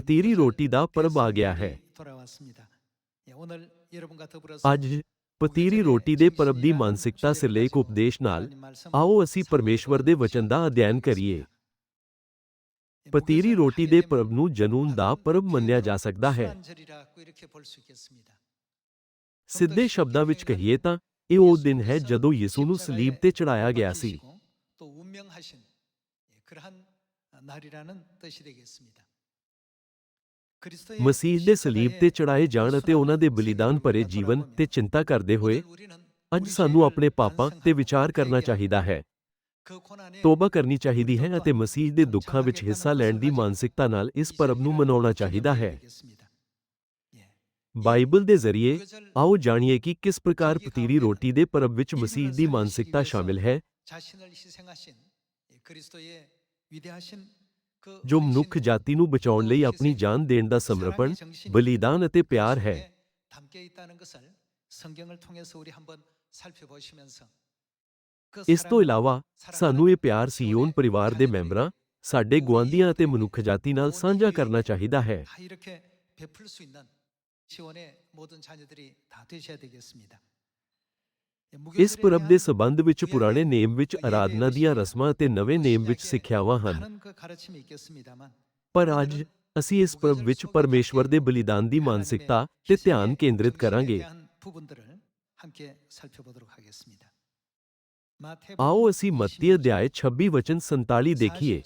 ਪਤੀਰੀ ਰੋਟੀ ਦਾ ਪਰਬ ਆ ਗਿਆ ਹੈ 돌아왔습니다. 예, 오늘 여러분과 더불어서 ਅੱਜ ਪਤੀਰੀ ਰੋਟੀ ਦੇ ਪਰਬ ਦੀ ਮਾਨਸਿਕਤਾ ਸਿਰਲੇਖ ਉਪਦੇਸ਼ ਨਾਲ 하나님 말씀 ਆਓ ਅਸੀਂ ਪਰਮੇਸ਼ਵਰ ਦੇ ਵਚਨ ਦਾ ਅਧਿਐਨ ਕਰੀਏ ਪਤੀਰੀ ਰੋਟੀ ਦੇ ਪਰਬ ਨੂੰ ਜਨੂਨ ਦਾ ਪਰਬ ਮੰਨਿਆ ਜਾ ਸਕਦਾ ਹੈ 수완절이라고 이렇게 볼 수 있겠습니다. ਸਿੱਧੇ ਸ਼ਬਦਾਂ ਵਿੱਚ ਕਹੀਏ ਤਾਂ ਇਹ ਉਹ ਦਿਨ ਹੈ ਜਦੋਂ ਯਿਸੂ ਨੂੰ ਸਲੀਬ ਤੇ ਚੜਾਇਆ ਗਿਆ ਸੀ 또 운명하신 예, 그러한 날이라는 뜻이 되겠습니다. ਮਸੀਹ ਦੇ ਸਲੀਬ ਤੇ ਚੜਾਏ ਜਾਣ ਅਤੇ ਉਹਨਾਂ ਦੇ ਬਲੀਦਾਨ ਭਰੇ ਜੀਵਨ ਤੇ ਚਿੰਤਾ ਕਰਦੇ ਹੋਏ ਅੱਜ ਸਾਨੂੰ ਆਪਣੇ ਪਾਪਾਂ ਤੇ ਵਿਚਾਰ ਕਰਨਾ ਚਾਹੀਦਾ ਹੈ। ਤੋਬਾ ਕਰਨੀ ਚਾਹੀਦੀ ਹੈ ਅਤੇ ਮਸੀਹ ਦੇ ਦੁੱਖਾਂ ਵਿੱਚ ਹਿੱਸਾ ਲੈਣ ਦੀ ਮਾਨਸਿਕਤਾ ਨਾਲ ਇਸ ਪਰਬ ਨੂੰ ਮਨਾਉਣਾ ਚਾਹੀਦਾ ਹੈ। ਬਾਈਬਲ ਦੇ ਜ਼ਰੀਏ ਆਓ ਜਾਣੀਏ ਕਿ ਕਿਸ ਪ੍ਰਕਾਰ ਪਤੀਰੀ ਰੋਟੀ ਦੇ ਪਰਬ ਵਿੱਚ ਮਸੀਹ ਦੀ ਮਾਨਸਿਕਤਾ ਸ਼ਾਮਿਲ ਹੈ? ਜੋ ਮਨੁੱਖ ਜਾਤੀ ਨੂੰ ਬਚਾਉਣ ਲਈ ਆਪਣੀ ਜਾਨ ਦੇਣ ਦਾ ਸਮਰਪਣ, ਬਲੀਦਾਨ ਅਤੇ ਪਿਆਰ ਹੈ। ਇਸ ਤੋਂ ਇਲਾਵਾ ਸਾਨੂੰ ਇਹ ਪਿਆਰ ਸੀਓਨ ਪਰਿਵਾਰ ਦੇ ਮੈਂਬਰਾਂ, ਸਾਡੇ ਗੁਆਂਢੀਆਂ ਅਤੇ ਮਨੁੱਖ ਜਾਤੀ ਨਾਲ ਸਾਂਝਾ ਕਰਨਾ ਚਾਹੀਦਾ ਹੈ। ਇਸ ਪਰਬ ਦੇ ਸਬੰਧ ਵਿੱਚ ਪੁਰਾਣੇ ਨੇਮ ਵਿੱਚ ਆਰਾਧਨਾ ਦੀਆਂ ਰਸਮਾਂ ਅਤੇ ਨਵੇਂ ਨੇਮ ਵਿੱਚ ਸਿੱਖਿਆਵਾਂ ਹਨ। ਪਰ ਅੱਜ ਅਸੀਂ ਇਸ ਪਰਬ ਵਿੱਚ ਪਰਮੇਸ਼ਵਰ ਦੇ ਬਲੀਦਾਨ ਦੀ ਮਾਨਸਿਕਤਾ ਤੇ ਧਿਆਨ ਕੇਂਦਰਿਤ ਕਰਾਂਗੇ। ਆਓ ਅਸੀਂ ਮੱਤੀ ਅਧਿਆਇ 26 ਵਚਨ 47 ਦੇਖੀਏ।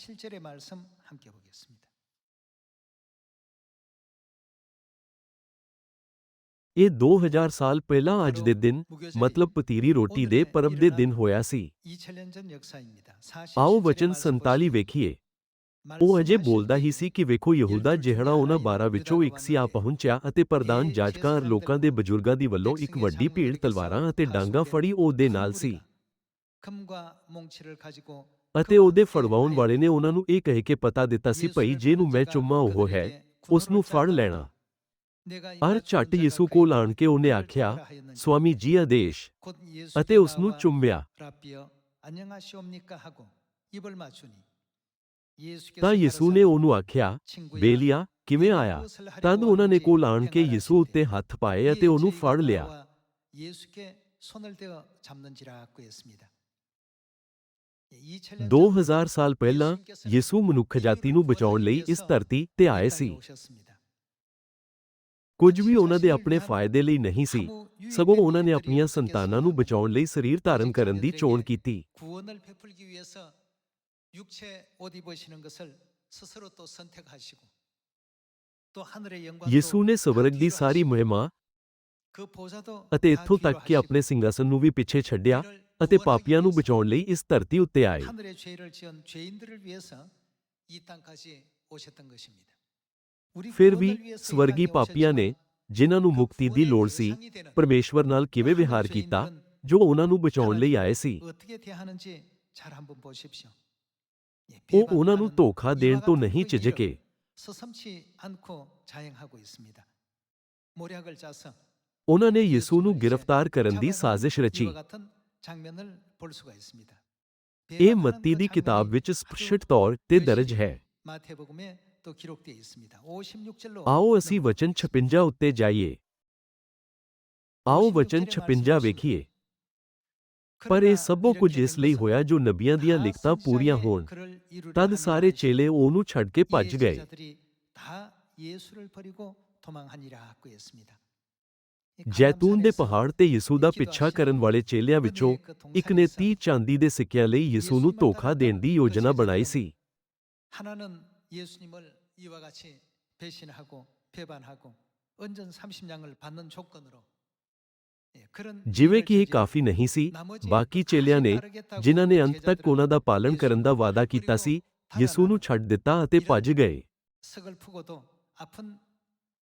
ਇਹ 2000 ਸਾਲ ਪਹਿਲਾਂ ਅੱਜ ਦੇ ਦਿਨ ਮਤਲਬ ਪਤੀਰੀ ਰੋਟੀ ਦੇ ਪਰਬ ਦੇ ਦਿਨ ਹੋਇਆ ਸੀ। ਆਓ ਵਚਨ 47 ਵੇਖੀਏ। ਉਹ ਅਜੇ ਬੋਲਦਾ ਹੀ ਸੀ ਕਿ ਵੇਖੋ ਯਹੂਦਾ ਜਿਹੜਾ ਉਹਨਾਂ 12 ਵਿੱਚੋਂ ਇੱਕ ਸੀ ਆ ਪਹੁੰਚਿਆ ਅਤੇ ਪ੍ਰਧਾਨ ਜਾਜਕਾਂ ਅਤੇ ਲੋਕਾਂ ਦੇ ਬਜ਼ੁਰਗਾਂ ਦੀ ਵੱਲੋਂ ਇੱਕ ਵੱਡੀ ਭੀੜ ਤਲਵਾਰਾਂ ਅਤੇ ਡਾਂਗਾ ਫੜੀ ਉਹਦੇ ਨਾਲ ਸੀ। ਅਤੇ ਉਹਦੇ ਫੜਵਾਉਣ ਵਾਲੇ ਨੇ ਉਹਨਾਂ ਨੂੰ ਇਹ ਕਹਿ ਕੇ ਪਤਾ ਦਿੱਤਾ ਸੀ ਭਈ ਜੇ ਨੂੰ ਮੈਂ ਚੁੰਮਾ ਉਹ ਹੈ ਉਸ ਨੂੰ ਫੜ ਲੈਣਾ। ਅਰ ਝੱਟ ਯਿਸੂ ਕੋਲ ਆਣ ਕੇ ਉਹਨੇ ਆਖਿਆ ਸਵਾਮੀ ਜੀ ਆਦੇਸ਼ ਅਤੇ ਉਸ ਨੂੰ ਚੁੰਮਿਆ 라비어 안녕하시옵니까 하고 입을 맞추니 ਤਾਂ ਯਿਸੂ ਨੇ ਉਹਨੂੰ ਆਖਿਆ ਬੇਲੀਆ ਕਿਵੇਂ ਆਇਆ ਤਦ ਉਹਨਾਂ ਨੇ ਕੋਲ ਆਣ ਕੇ ਯਿਸੂ ਉੱਤੇ ਹੱਥ ਪਾਏ ਅਤੇ ਉਹਨੂੰ ਫੜ ਲਿਆ 예수께 손을 대어 잡는지라고 했습니다. 2000 ਸਾਲ ਪਹਿਲਾਂ ਯਿਸੂ ਮਨੁੱਖ ਜਾਤੀ ਨੂੰ ਬਚਾਉਣ ਲਈ ਇਸ ਧਰਤੀ ਤੇ ਆਏ ਸੀ ਕੁਝ ਵੀ ਉਹਨਾਂ ਦੇ ਆਪਣੇ ਫਾਇਦੇ ਲਈ ਨਹੀਂ ਸੀ ਸਗੋਂ ਉਹਨਾਂ ਨੇ ਆਪਣੀਆਂ ਸੰਤਾਨਾਂ ਨੂੰ ਬਚਾਉਣ ਲਈ ਸਰੀਰ ਧਾਰਨ ਕਰਨ ਦੀ ਚੋਣ ਕੀਤੀ 구원을 베풀기 위해서 육체 옷 입으시는 것을 스스로 또 선택하시고 또 하늘의 영광 ਯਿਸੂ ਨੇ ਸਵਰਗ ਦੀ ਸਾਰੀ ਮਹਿਮਾ 그 보좌도 ਅਤੇ 다 ਇੱਥੋਂ ਤੱਕ ਕਿ 뒤로 ਆਪਣੇ ਸਿੰਗਾਸਨ ਨੂੰ ਵੀ ਪਿੱਛੇ ਛੱਡਿਆ 하시고 ਅਤੇ 구원하기 ਪਾਪੀਆਂ ਨੂੰ 위해서 ਬਚਾਉਣ ਲਈ ਇਸ ਧਰਤੀ ਉੱਤੇ ਆਏ 하늘의 죄를 지은 죄인들을 위해서 이 땅까지 오셨던 것입니다. ਫਿਰ ਵੀ ਸਵਰਗੀ ਪਾਪੀਆਂ ਨੇ ਜਿਨ੍ਹਾਂ ਨੂੰ ਮੁਕਤੀ ਦੀ ਲੋੜ ਸੀ ਪਰਮੇਸ਼ਵਰ ਨਾਲ ਕਿਵੇਂ ਵਿਹਾਰ ਕੀਤਾ ਜੋ ਉਹਨਾਂ ਨੂੰ ਬਚਾਉਣ ਲਈ ਆਏ ਸੀ। ਉਹ ਉਹਨਾਂ ਨੂੰ ਧੋਖਾ ਦੇਣ ਤੋਂ ਨਹੀਂ ਝਿਜਕੇ। ਉਹਨਾਂ ਨੇ ਯਿਸੂ ਨੂੰ ਗ੍ਰਿਫਤਾਰ ਕਰਨ ਦੀ ਸਾਜ਼ਿਸ਼ ਰਚੀ। ਇਹ ਮੱਤੀ ਦੀ ਕਿਤਾਬ ਵਿੱਚ ਸਪਸ਼ਟ ਤੌਰ ਤੇ ਦਰਜ ਹੈ। 마태복음에 또 기록되어 있습니다. 56절로 ਆਓ ਅਸੀਂ ਵਚਨ 56 ਉੱਤੇ ਜਾਈਏ ਆਓ ਵਚਨ 56 ਵੇਖੀਏ ਪਰ ਇਹ ਸਭੋ ਕੁਝ ਇਸ ਲਈ ਹੋਇਆ ਜੋ ਨਬੀਆਂ ਦੀਆਂ ਲਿਖਤਾਂ ਪੂਰੀਆਂ ਹੋਣ ਤਦ ਸਾਰੇ ਚੇਲੇ ਉਹਨੂੰ ਛੱਡ ਕੇ ਭੱਜ ਗਏ ਜੈਤੂਨ ਦੇ ਪਹਾੜ ਤੇ ਯਿਸੂ ਦਾ ਪਿੱਛਾ ਕਰਨ ਵਾਲੇ ਚੇਲਿਆਂ ਵਿੱਚੋਂ ਇੱਕ ਨੇ 30 ਚਾਂਦੀ ਦੇ ਸਿੱਕਿਆਂ ਲਈ ਯਿਸੂ ਨੂੰ ਧੋਖਾ ਦੇਣ ਦੀ ਯੋਜਨਾ ਬਣਾਈ ਸੀ 하나는 예수님을 이와 같이 배신하고 배반하고 은전 30냥을 받는 조건으로 예, 그런 ਜਿਵੇਂ 일을 ਕਿ ਇਹ 저지르고 ਕਾਫੀ ਨਹੀਂ ਸੀ 나머지 ਬਾਕੀ 다 ਚੇਲਿਆਂ ਨੇ 따르겠다고 ਜਿਨ੍ਹਾਂ ਨੇ ਅੰਤ ਤੱਕ 제자들은 ਉਹਨਾਂ ਦਾ ਪਾਲਣ ਕਰਨ ਦਾ ਵਾਅਦਾ ਕੀਤਾ ਸੀ ਯਿਸੂ ਨੂੰ ਛੱਡ ਦਿੱਤਾ ਅਤੇ ਭੱਜ ਗਏ 서글프고도 아픈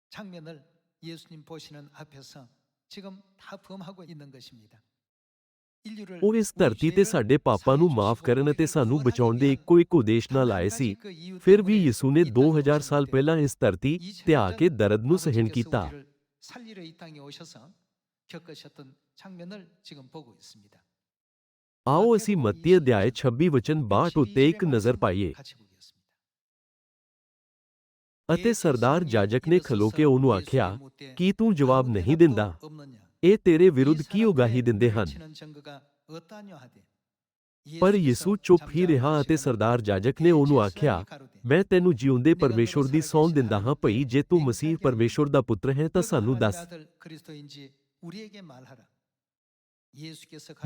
장면을 예수님 보시는 앞에서 지금 다 범하고 있는 것입니다. 인류를 ਉਹ ਇਸ ਧਰਤੀ ਤੇ ਸਾਡੇ ਪਾਪਾਂ ਨੂੰ ਮਾਫ ਕਰਨ ਅਤੇ ਸਾਨੂੰ ਬਚਾਉਣ ਦੇ ਇੱਕੋ ਇੱਕ ਉਦੇਸ਼ ਨਾਲ ਆਏ ਸੀ ਫਿਰ ਵੀ ਯਿਸੂ ਨੇ 2000 ਸਾਲ ਪਹਿਲਾਂ ਇਸ ਧਰਤੀ ਤੇ ਆ ਕੇ ਦਰਦ ਨੂੰ ਸਹਿਣ ਕੀਤਾ 살리러 이 땅에 오셔서 겪으셨던 장면을 지금 보고 있습니다. ਆਓ ਅਸੀਂ ਮੱਤੀ ਅਧਿਆਇ 26 ਵਚਨ 62 ਉੱਤੇ ਇੱਕ ਨਜ਼ਰ ਪਾਈਏ 같이 보겠습니다. ਅਤੇ ਸਰਦਾਰ ਜਾਜਕ ਨੇ ਖਲੋ ਕੇ ਉਹਨੂੰ ਆਖਿਆ ਕੀ ਤੂੰ ਜਵਾਬ ਨਹੀਂ ਦਿੰਦਾ ਇਹ ਤੇਰੇ ਵਿਰੁੱਧ ਕੀ ਉਗਾਹੀ ਦਿੰਦੇ ਹਨ? ਪਰ ਯਿਸੂ ਚੁੱਪ ਹੀ ਰਿਹਾ ਅਤੇ ਸਰਦਾਰ ਜਾਜਕ ਨੇ ਉਹਨੂੰ ਆਖਿਆ, ਮੈਂ ਤੈਨੂੰ ਜਿਉਂਦੇ ਪਰਮੇਸ਼ਵਰ ਦੀ ਸੌਂ ਦਿੰਦਾ ਹਾਂ ਭਈ ਜੇ ਤੂੰ ਮਸੀਹ ਪਰਮੇਸ਼ਵਰ ਦਾ ਪੁੱਤਰ ਹੈ ਤਾਂ ਸਾਨੂੰ ਦੱਸ।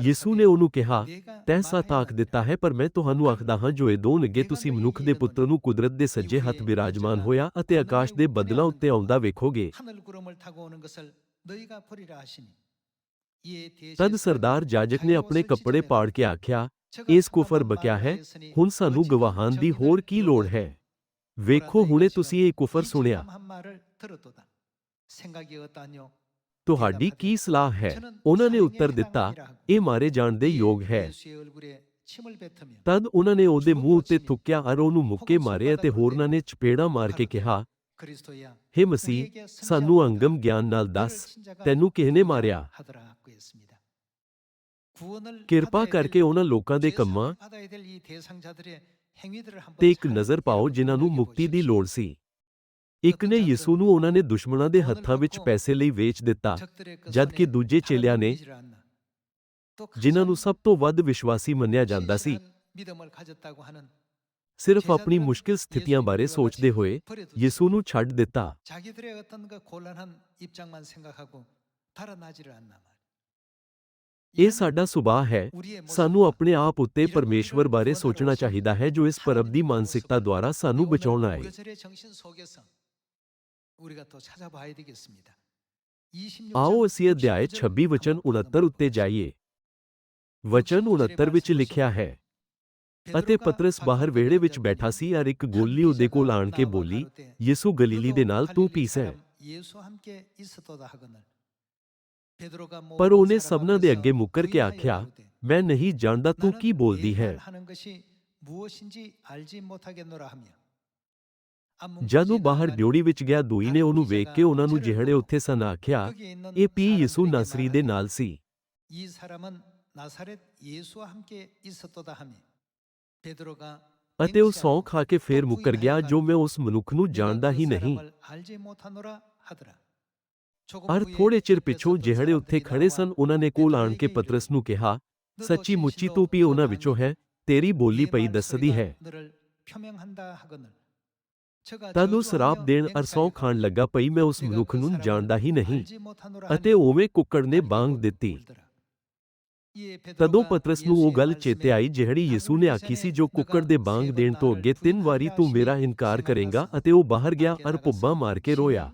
ਯਿਸੂ ਨੇ ਉਹਨੂੰ ਕਿਹਾ, ਤੈਂ ਸੱਚ ਆਖ ਦਿੱਤਾ ਹੈ, ਪਰ ਮੈਂ ਤੁਹਾਨੂੰ ਆਖਦਾ ਹਾਂ, ਜੋ ਇਹ ਦੋ ਅੱਗੇ ਤੁਸੀਂ ਮਨੁੱਖ ਦੇ ਪੁੱਤਰ ਨੂੰ ਕੁਦਰਤ ਦੇ ਸੱਜੇ ਹੱਥ ਬਿਰਾਜਮਾਨ ਹੋਇਆ ਅਤੇ ਆਕਾਸ਼ ਦੇ ਬੱਦਲਾਂ ਉੱਤੇ ਆਉਂਦਾ ਵੇਖੋਗੇ। ਤਦ ਸਰਦਾਰ ਜਾਜਕ ਨੇ ਆਪਣੇ ਕੱਪੜੇ ਪਾੜ ਕੇ ਆਖਿਆ ਇਸ ਕੁਫਰ ਬਕਿਆ ਹੈ ਹੁਣ ਸਾਨੂੰ ਗਵਾਹਾਂ ਦੀ ਹੋਰ ਕੀ ਲੋੜ ਹੈ ਵੇਖੋ ਹੁਣੇ ਤੁਸੀਂ ਇਹ ਕੁਫਰ ਸੁਣਿਆ ਤੁਹਾਡੀ ਕੀ ਸਲਾਹ ਹੈ ਉਹਨਾਂ ਨੇ ਉੱਤਰ ਦਿੱਤਾ ਇਹ ਮਾਰੇ ਜਾਣ ਦੇ ਯੋਗ ਹੈ ਤਦ ਉਹਨਾਂ ਨੇ ਉਹਦੇ ਮੂੰਹ ਉੱਤੇ ਥੁੱਕਿਆ ਅਰ ਉਹਨੂੰ ਮੁੱਕੇ ਮਾਰੇ ਅਤੇ ਹੋਰਨਾਂ ਨੇ ਚਪੇੜਾ ਮਾਰ ਕੇ ਕਿਹਾ ਹੇ ਮਸੀਹ ਸਾਨੂੰ ਅੰਗਮ ਗਿਆਨ ਨਾਲ ਦੱਸ ਤੈਨੂੰ ਕਿਸ ਨੇ ਮਾਰਿਆ? ਕਿਰਪਾ ਕਰਕੇ ਉਹਨਾਂ ਲੋਕਾਂ ਦੇ ਕੰਮਾਂ ਤੇ ਇੱਕ ਨਜ਼ਰ ਪਾਓ ਜਿਨ੍ਹਾਂ ਨੂੰ ਮੁਕਤੀ ਦੀ ਲੋੜ ਸੀ। ਇੱਕ ਨੇ ਯਿਸੂ ਨੂੰ ਉਹਨਾਂ ਨੇ ਦੁਸ਼ਮਣਾਂ ਦੇ ਹੱਥਾਂ ਵਿੱਚ ਪੈਸੇ ਲਈ ਵੇਚ ਦਿੱਤਾ ਜਦਕਿ ਦੂਜੇ ਚੇਲਿਆਂ ਨੇ ਜਿਨ੍ਹਾਂ ਨੂੰ ਸਭ ਤੋਂ ਵੱਧ ਵਿਸ਼ਵਾਸੀ ਮੰਨਿਆ ਜਾਂਦਾ ਸੀ। ਸਿਰਫ ਆਪਣੀ ਮੁਸ਼ਕਿਲ ਸਥਿਤੀਆਂ ਬਾਰੇ ਸੋਚਦੇ ਹੋਏ ਯਿਸੂ ਨੂੰ ਛੱਡ ਦਿੱਤਾ 자기들의 어떤 그 곤란한 입장만 생각하고 달아나지를 않나 말이야. ਇਹ ਸਾਡਾ ਸੁਭਾਅ ਹੈ ਸਾਨੂੰ ਆਪਣੇ ਆਪ ਉੱਤੇ ਪਰਮੇਸ਼ਵਰ ਬਾਰੇ ਸੋਚਣਾ ਚਾਹੀਦਾ ਹੈ ਜੋ ਇਸ ਪਰਬ ਦੀ ਮਾਨਸਿਕਤਾ ਦੁਆਰਾ ਸਾਨੂੰ ਬਚਾਉਣ ਆਏ 우리절의 정신 속에서 우리가 또 찾아봐야 되겠습니다. 26장 ਆਓ ਅਸੀਂ ਅਧਿਆਇ 26 ਵਚਨ 69 ਉੱਤੇ ਜਾਈਏ ਵਚਨ 69 ਵਿੱਚ ਲਿਖਿਆ ਹੈ ਅਤੇ ਪਤਰਸ ਬਾਹਰ ਵਿਹੜੇ ਵਿੱਚ ਬੈਠਾ ਸੀ ਅਰ ਇੱਕ ਗੋਲੀ ਉਹਦੇ ਕੋਲ ਆਣ ਕੇ ਬੋਲੀ ਯਿਸੂ ਗਲੀਲੀ ਦੇ ਨਾਲ ਤੂੰ ਪੀਸ ਹੈ ਪਰ ਉਹਨੇ ਸਭਨਾਂ ਦੇ ਅੱਗੇ ਮੁੱਕਰ ਕੇ ਆਖਿਆ ਮੈਂ ਨਹੀਂ ਜਾਣਦਾ ਤੂੰ ਕੀ ਬੋਲਦੀ ਹੈ ਜਦੋਂ ਬਾਹਰ ਡਿਉੜੀ ਵਿੱਚ ਗਿਆ ਦੂਈ ਨੇ ਉਹਨੂੰ ਵੇਖ ਕੇ ਉਹਨਾਂ ਨੂੰ ਜਿਹੜੇ ਉੱਥੇ ਸਨ ਆਖਿਆ ਇਹ ਪੀ ਯਿਸੂ ਨਾਸਰੀ ਦੇ ਨਾਲ ਸੀ 이 사람은 나사렛 예수와 함께 있었도다 하며 베드로가 ਅਤੇ ਉਹ ਸੌਂ ਖਾ ਕੇ ਫੇਰ ਮੁੱਕਰ ਗਿਆ ਜੋ ਮੈਂ ਉਸ ਮਨੁੱਖ ਨੂੰ ਜਾਣਦਾ ਹੀ ਨਹੀਂ। ਅਰ ਥੋੜੇ ਚਿਰ ਪਿਛੋਂ ਜਿਹੜੇ ਉੱਥੇ ਖੜੇ ਸਨ ਉਹਨਾਂ ਨੇ ਕੋਲ ਆਣ ਕੇ ਪਤਰਸ ਨੂੰ ਕਿਹਾ ਸੱਚੀ ਮੁੱਚੀ ਤੂੰ ਵੀ ਉਹਨਾਂ ਵਿੱਚੋਂ ਹੈ? ਤੇਰੀ ਬੋਲੀ ਪਈ ਦੱਸਦੀ ਹੈ। ਤਦ ਉਹ ਸ਼ਰਾਬ ਦੇਣ ਅਰ ਸਹੁੰ ਖਾਣ ਲੱਗਾ ਪਈ ਮੈਂ ਉਸ ਮਨੁੱਖ ਨੂੰ ਜਾਣਦਾ ਹੀ ਨਹੀਂ। ਅਤੇ ਉਵੇਂ ਕੁੱਕੜ ਨੇ ਬਾਂਗ ਦਿੱਤੀ। ਤਦੋਂ ਪਤਰਸ ਨੂੰ ਉਹ ਗੱਲ ਚੇਤੇ ਆਈ ਜਿਹੜੀ ਯਿਸੂ ਨੇ ਆਖੀ ਸੀ, ਜੋ ਕੁੱਕੜ ਦੇ ਬਾਂਗ ਦੇਣ ਤੋਂ ਅੱਗੇ ਤਿੰਨ ਵਾਰੀ ਤੂੰ ਮੇਰਾ ਇਨਕਾਰ ਕਰੇਂਗਾ ਅਤੇ ਉਹ ਬਾਹਰ ਗਿਆ ਅਰ ਪੁੱਬਾਂ ਮਾਰ ਕੇ ਰੋਇਆ।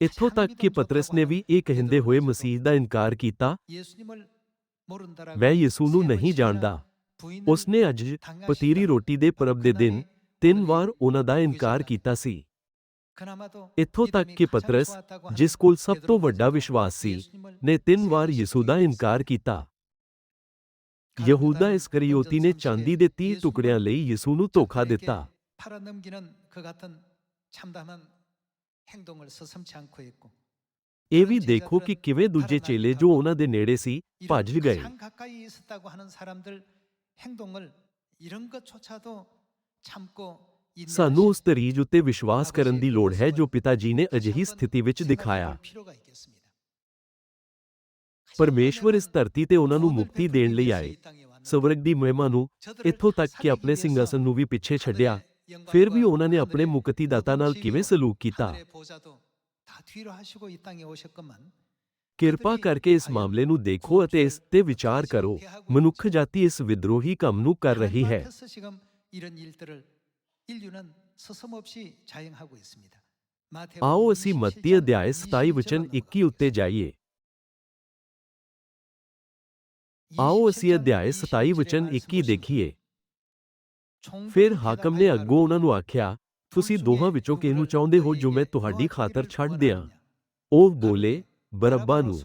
ਇੱਥੋਂ ਤੱਕ ਕਿ ਪਤਰਸ ਨੇ ਵੀ ਇਹ ਕਹਿੰਦੇ ਹੋਏ ਮਸੀਹ ਦਾ ਇਨਕਾਰ ਕੀਤਾ, ਮੈਂ ਯਿਸੂ ਨੂੰ ਨਹੀਂ ਜਾਣਦਾ। ਉਸਨੇ ਅੱਜ ਪਤੀਰੀ ਰੋਟੀ ਦੇ ਪਰਬ ਦੇ ਦਿਨ ਤਿੰਨ ਵਾਰ ਉਹਨਾਂ ਦਾ ਇਨਕਾਰ ਕੀਤਾ ਸੀ। ਇੱਥੋਂ ਤੱਕ ਕਿ ਪਤਰਸ ਜਿਸ ਕੋਲ ਸਭ ਤੋਂ ਵੱਡਾ ਵਿਸ਼ਵਾਸ ਸੀ ਨੇ ਤਿੰਨ ਵਾਰ ਯਿਸੂ ਦਾ ਇਨਕਾਰ ਕੀਤਾ ਯਹੂਦਾ ਇਸਕਰੀਓਤੀ ਨੇ ਚਾਂਦੀ ਦੇ 30 ਟੁਕੜਿਆਂ ਲਈ ਯਿਸੂ ਨੂੰ ਧੋਖਾ ਦਿੱਤਾ 팔아넘기는 그 같은 참담한 행동을 서슴지 않고 했고 ਇਹ ਵੀ ਦੇਖੋ ਕਿ ਕਿਵੇਂ ਦੂਜੇ ਚੇਲੇ ਜੋ ਉਹਨਾਂ ਦੇ ਨੇੜੇ ਸੀ ਭੱਜ 이런 ਗਏ 가장 가까이 있었다고 하는 사람들 행동을 이런 것조차도 참고 ਸਾਨੂੰ ਉਸ ਤਰੀਜ ਉੱਤੇ ਵਿਸ਼ਵਾਸ ਕਰਨ ਦੀ ਲੋੜ ਹੈ ਜੋ ਪਿਤਾ ਜੀ ਨੇ ਅਜਿਹੀ ਸਥਿਤੀ ਵਿੱਚ ਦਿਖਾਇਆ। ਪਰਮੇਸ਼ਵਰ ਇਸ ਧਰਤੀ ਤੇ ਉਹਨਾਂ ਨੂੰ ਮੁਕਤੀ ਦੇਣ ਲਈ ਆਏ। ਸਵਰਗ ਦੀ ਮਹਿਮਾ ਨੂੰ ਇੱਥੋਂ ਤੱਕ ਕਿ ਆਪਣੇ ਸਿੰਘਾਸਨ ਨੂੰ ਵੀ ਪਿੱਛੇ ਛੱਡਿਆ। ਫਿਰ ਵੀ ਉਹਨਾਂ ਨੇ ਆਪਣੇ ਮੁਕਤੀਦਾਤਾ ਨਾਲ ਕਿਵੇਂ ਸਲੂਕ ਕੀਤਾ? ਕਿਰਪਾ ਕਰਕੇ ਇਸ ਮਾਮਲੇ ਨੂੰ ਦੇਖੋ ਅਤੇ ਇਸ ਤੇ ਵਿਚਾਰ ਕਰੋ। ਮਨੁੱਖ ਜਾਤੀ ਇਸ ਵਿਦਰੋਹੀ ਕੰਮ ਨੂੰ ਕਰ ਰਹੀ ਹੈ। ਆਓ ਅਸੀਂ ਮੱਤੀ ਅਧਿਆਇ 27 ਵਚਨ 21 ਉੱਤੇ ਜਾਈਏ ਆਓ ਅਸੀਂ ਅਧਿਆਇ 27 ਵਚਨ 21 ਦੇਖੀਏ ਫਿਰ ਹਾਕਮ ਨੇ ਅੱਗੋਂ ਉਹਨਾਂ ਨੂੰ ਆਖਿਆ ਤੁਸੀਂ ਦੋਹਾਂ ਵਿੱਚੋਂ ਕਿਹਨੂੰ ਚਾਹੁੰਦੇ ਹੋ ਜੋ ਮੈਂ ਤੁਹਾਡੀ ਖਾਤਰ ਛੱਡ ਦਿਆਂ ਉਹ ਬੋਲੇ ਬਰੱਬਾ ਨੂੰ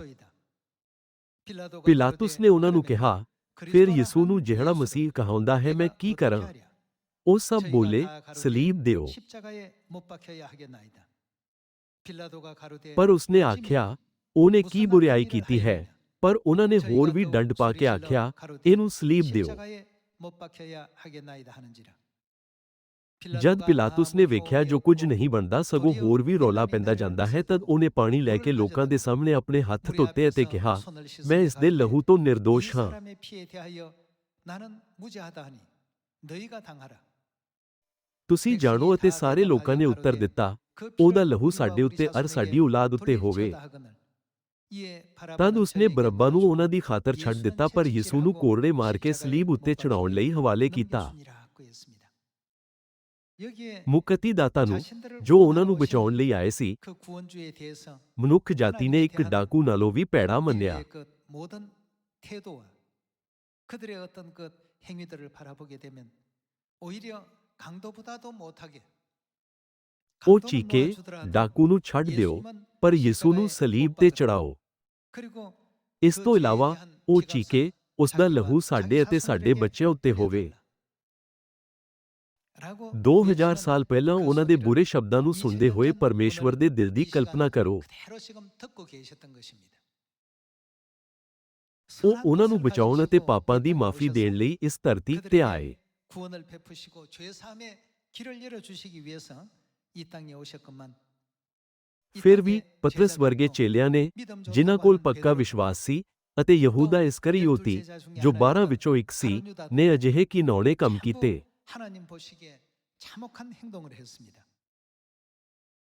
ਪਿਲਾਤੁਸ ਨੇ ਉਹਨਾਂ ਨੂੰ ਕਿਹਾ ਫਿਰ ਯਿਸੂ ਨੂੰ ਜਿਹੜਾ ਮਸੀਹ ਕਹਾਉਂਦਾ ਹੈ ਮੈਂ ਕੀ ਕਰਾਂ ਉਹ ਸਭ ਬੋਲੇ ਸਲੀਬ ਦਿਓ ਪਰ ਉਸਨੇ ਆਖਿਆ ਉਹਨੇ ਕੀ ਬੁਰੀਾਈ ਕੀਤੀ ਹੈ ਪਰ ਉਹਨਾਂ ਨੇ ਹੋਰ ਵੀ ਡੰਡ ਪਾ ਕੇ ਆਖਿਆ ਇਹਨੂੰ ਸਲੀਬ ਦਿਓ ਜਦ ਪਿਲਾਤੁਸ ਨੇ ਵੇਖਿਆ ਜੋ ਕੁਝ ਨਹੀਂ ਬਣਦਾ ਸਗੋਂ ਹੋਰ ਵੀ ਰੌਲਾ ਪੈਂਦਾ ਜਾਂਦਾ ਹੈ ਤਦ ਉਹਨੇ ਪਾਣੀ ਲੈ ਕੇ ਲੋਕਾਂ ਦੇ ਸਾਹਮਣੇ ਆਪਣੇ ਹੱਥ ਧੋਤੇ ਅਤੇ ਕਿਹਾ ਮੈਂ ਇਸ ਦੇ ਲਹੂ ਤੋਂ ਨਿਰਦੋਸ਼ ਹਾਂ ਤੁਸੀਂ ਜਾਣੋ ਅਤੇ ਸਾਰੇ ਲੋਕਾਂ ਨੇ ਉੱਤਰ ਦਿੱਤਾ 그 ਉਹਦਾ 피를 ਲਹੂ 우리와 ਸਾਡੇ 우리 ਉੱਤੇ ਅਰ 자손에게 ਸਾਡੀ ਔਲਾਦ ਉੱਤੇ ਹੋਵੇ 돌리치어다 하거늘. 이에 ਤਦ 바라보는 ਉਸਨੇ 자에게 ਬਰੱਬਾ ਨੂੰ 물어주고 ਉਹਨਾਂ ਦੀ ਖਾਤਰ ਛੱਡ ਦਿੱਤਾ ਪਰ ਯਿਸੂ ਨੂੰ ਕੋਰੜੇ ਮਾਰ ਕੇ ਸਲੀਬ ਉੱਤੇ ਚੜਾਉਣ ਲਈ ਹਵਾਲੇ ਕੀਤਾ 넘겨주니라 했습니다. 여기에 ਮੁਕਤੀ ਦਾਤਾ ਨੂੰ 자신들을 ਜੋ ਉਹਨਾਂ ਨੂੰ 구원하러 ਬਚਾਉਣ 오신 ਲਈ ਆਏ ਸੀ 그 구원주에 대해서 ਮਨੁੱਖ ਜਾਤੀ ਨੇ ਇੱਕ ਡਾਕੂ ਨਾਲੋਂ ਵੀ ਭੈੜਾ ਮੰਨਿਆ 인류의 그 모든 태도와 그들의 어떤 그 행위들을 바라보게 되면 오히려 강도보다도 못하게 ਉਹ ਚੀਕੇ ਡਾਕੂ ਨੂੰ ਛੱਡ ਦਿਓ ਪਰ ਯਿਸੂ ਨੂੰ ਸਲੀਬ ਤੇ ਚੜਾਓ ਇਸ ਤੋਂ ਇਲਾਵਾ ਉਹ ਚੀਕੇ ਉਸ ਦਾ ਲਹੂ ਸਾਡੇ ਅਤੇ ਸਾਡੇ ਬੱਚਿਆਂ ਉੱਤੇ ਹੋਵੇ 2000 ਸਾਲ ਪਹਿਲਾਂ ਉਹਨਾਂ ਦੇ ਬੁਰੇ ਸ਼ਬਦਾਂ ਨੂੰ ਸੁਣਦੇ ਹੋਏ ਪਰਮੇਸ਼ਵਰ ਦੇ ਦਿਲ ਦੀ ਕਲਪਨਾ ਕਰੋ ਉਹ ਉਹਨਾਂ ਨੂੰ ਬਚਾਉਣ ਅਤੇ ਪਾਪਾਂ ਦੀ ਮਾਫੀ ਦੇਣ ਲਈ ਇਸ ਧਰਤੀ ਤੇ ਆਏ 구원을 베푸시고 죄 사함의 길을 열어 주시기 위해서 이 땅에 오셨건만 이 ਫਿਰ ਵੀ 땅에 ਪਤਰਸ 제자들도 ਵਰਗੇ ਚੇਲਿਆਂ ਨੇ 믿음 ਜਿਨ੍ਹਾਂ 좋다고 ਕੋਲ 하는 ਪੱਕਾ 베드로도 ਵਿਸ਼ਵਾਸ ਸੀ ਅਤੇ ਯਹੂਦਾ 또 ਇਸਕਰੀਓਤੀ 열둘 제자 중에 ਜੋ 하나였던 12 ਵਿੱਚੋਂ ਇੱਕ ਸੀ 다른 유다도 ਨੇ ਅਜਿਹੇ ਘਿਨੌਣੇ ਕੰਮ 전부 ਕੀਤੇ 하나님 보시기에 참혹한 행동을 했습니다.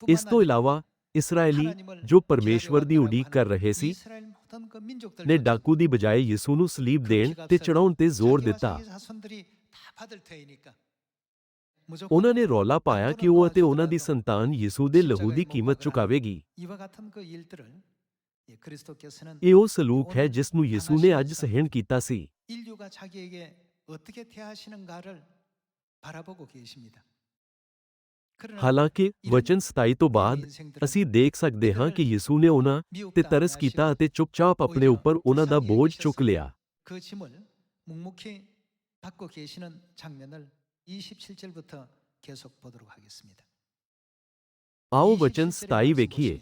ਇਸ ਤੋਂ ਇਲਾਵਾ ਇਸਰਾਇਲੀ 하나님을 ਜੋ ਪਰਮੇਸ਼ਵਰ ਦੀ 기다려왔다라고 ਉਡੀਕ ਕਰ 하는 ਰਹੇ ਸੀ 이스라엘 모든 그 민족들 ਨੇ 조차 ਡਾਕੂ ਦੀ ਬਜਾਏ ਯਿਸੂ ਨੂੰ ਸਲੀਬ 그 ਦੇਣ 기갑을 ਤੇ ਚੜਾਉਣ ਤੇ ਜ਼ੋਰ 자기와 ਦਿੱਤਾ 자기 자손들이 다 받을 터이니까 무조건 ਉਹਨਾਂ ਨੇ ਰੌਲਾ ਪਾਇਆ ਕਿ ਉਹ ਅਤੇ ਉਹਨਾਂ ਦੀ ਸੰਤਾਨ ਯਿਸੂ ਦੇ ਲਹੂ ਦੀ ਕੀਮਤ ਚੁਕਾਵੇਗੀ 이와 같은 그 일들을 예, 그리스도께서는 ਇਹ ਉਹ ਸਲੂਕ ਹੈ ਜਿਸ ਨੂੰ ਯਿਸੂ ਨੇ ਅੱਜ ਸਹਿਣ ਕੀਤਾ ਸੀ 인류가 자기에게 어떻게 대하시는가를 바라보고 계십니다. 그러나 ਹਾਲਾਂਕਿ ਵਚਨ 27 ਤੋਂ ਬਾਅਦ 우리 인생들은 ਅਸੀਂ ਦੇਖ ਸਕਦੇ ਹਾਂ ਕਿ ਯਿਸੂ ਨੇ ਉਹਨਾਂ ਤੇ 미혹도 ਤਰਸ 아니하시고 ਕੀਤਾ ਅਤੇ ਚੁੱਪਚਾਪ ਆਪਣੇ ਉੱਪਰ ਉਹਨਾਂ ਦਾ ਬੋਝ ਚੁੱਕ ਲਿਆ 그 짐을 묵묵히 받고 계시는 장면을 27절부터 계속 보도록 하겠습니다. ਆਓ ਵਚਨ 27 ਵੇਖੀਏ